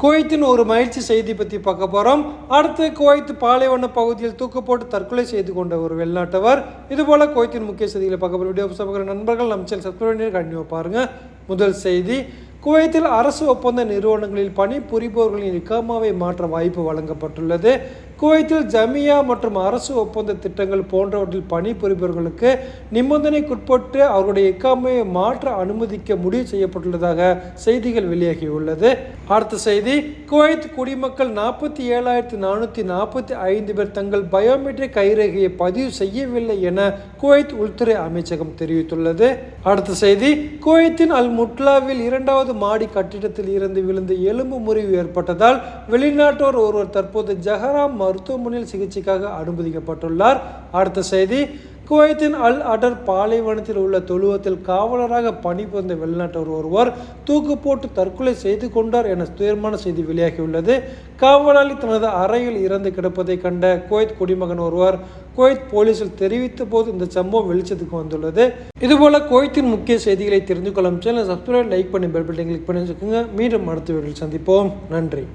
குவைத்தின் ஒரு மகிழ்ச்சி செய்தி பற்றி பார்க்க போகிறோம் அடுத்து குவைத் பாலைவன பகுதியில் தூக்கு போட்டு தற்கொலை செய்து கொண்ட ஒரு வெளிநாட்டவர் இதுபோல் குவைத்தின் முக்கிய செய்திகளை பார்க்க போகிற வீடியோ பார்க்குற நண்பர்கள் நம்ம சேனல் சப்ஸ்கிரைப் பண்ணி கண்டிப்பாக பாருங்கள் முதல் செய்தி குவைத்தில் அரசு ஒப்பந்த நிறுவனங்களில் பணிபுரிபவர்களின் இக்காமாவை மாற்ற வாய்ப்பு வழங்கப்பட்டுள்ளது. குவைத்தில் ஜமியா மற்றும் அரசு ஒப்பந்த திட்டங்கள் போன்றவற்றில் பணிபுரிபவர்களுக்கு நிபந்தனைக்குட்பட்டு அவருடைய இக்காமையை மாற்ற அனுமதிக்க முடிவு செய்யப்பட்டுள்ளதாக செய்திகள் வெளியாகியுள்ளது. அடுத்த செய்தி குவைத் குடிமக்கள் நாற்பத்தி ஏழாயிரத்தி நானூற்றி நாற்பத்தி ஐந்து பேர் தங்கள் பயோமெட்ரிக் கைரேகையை பதிவு செய்யவில்லை என குவைத் உள்துறை அமைச்சகம் தெரிவித்துள்ளது. அடுத்த செய்தி குவைத்தின் அல் முட்லாவில் இரண்டாவது மாடி கட்டிடத்தில் இருந்து விழுந்து எலும்பு முறிவு ஏற்பட்டதால் வெளிநாட்டோர் ஒருவர் தற்போது ஜஹராம் மருத்துவமனையில் சிகிச்சைக்காக அனுமதிக்கப்பட்டுள்ளார். அடுத்த செய்தி குவைத்தின் அல் அடர் பாலைவனத்தில் உள்ள தொழுவத்தில் காவலராக பணிபுரிந்த வெளிநாட்டவர் ஒருவர் தூக்கு போட்டு தற்கொலை செய்து கொண்டார் என துயரமான செய்தி வெளியாகியுள்ளது. காவலாளி தனது அறையில் இறந்து கிடப்பதை கண்ட குவைத் குடிமகன் ஒருவர் குவைத் போலீசில் தெரிவித்த போது இந்த சம்பவம் வெளிச்சத்துக்கு வந்துள்ளது. இதுபோல குவைத்தின் முக்கிய செய்திகளை தெரிந்து கொள்ளும் சேனல் சப்ஸ்கிரைப் லைக் பண்ணி பெல் பட்டன் கிளிக் பண்ணி வச்சுக்கோங்க. மீண்டும் அடுத்த வீடியோ சந்திப்போம். நன்றி.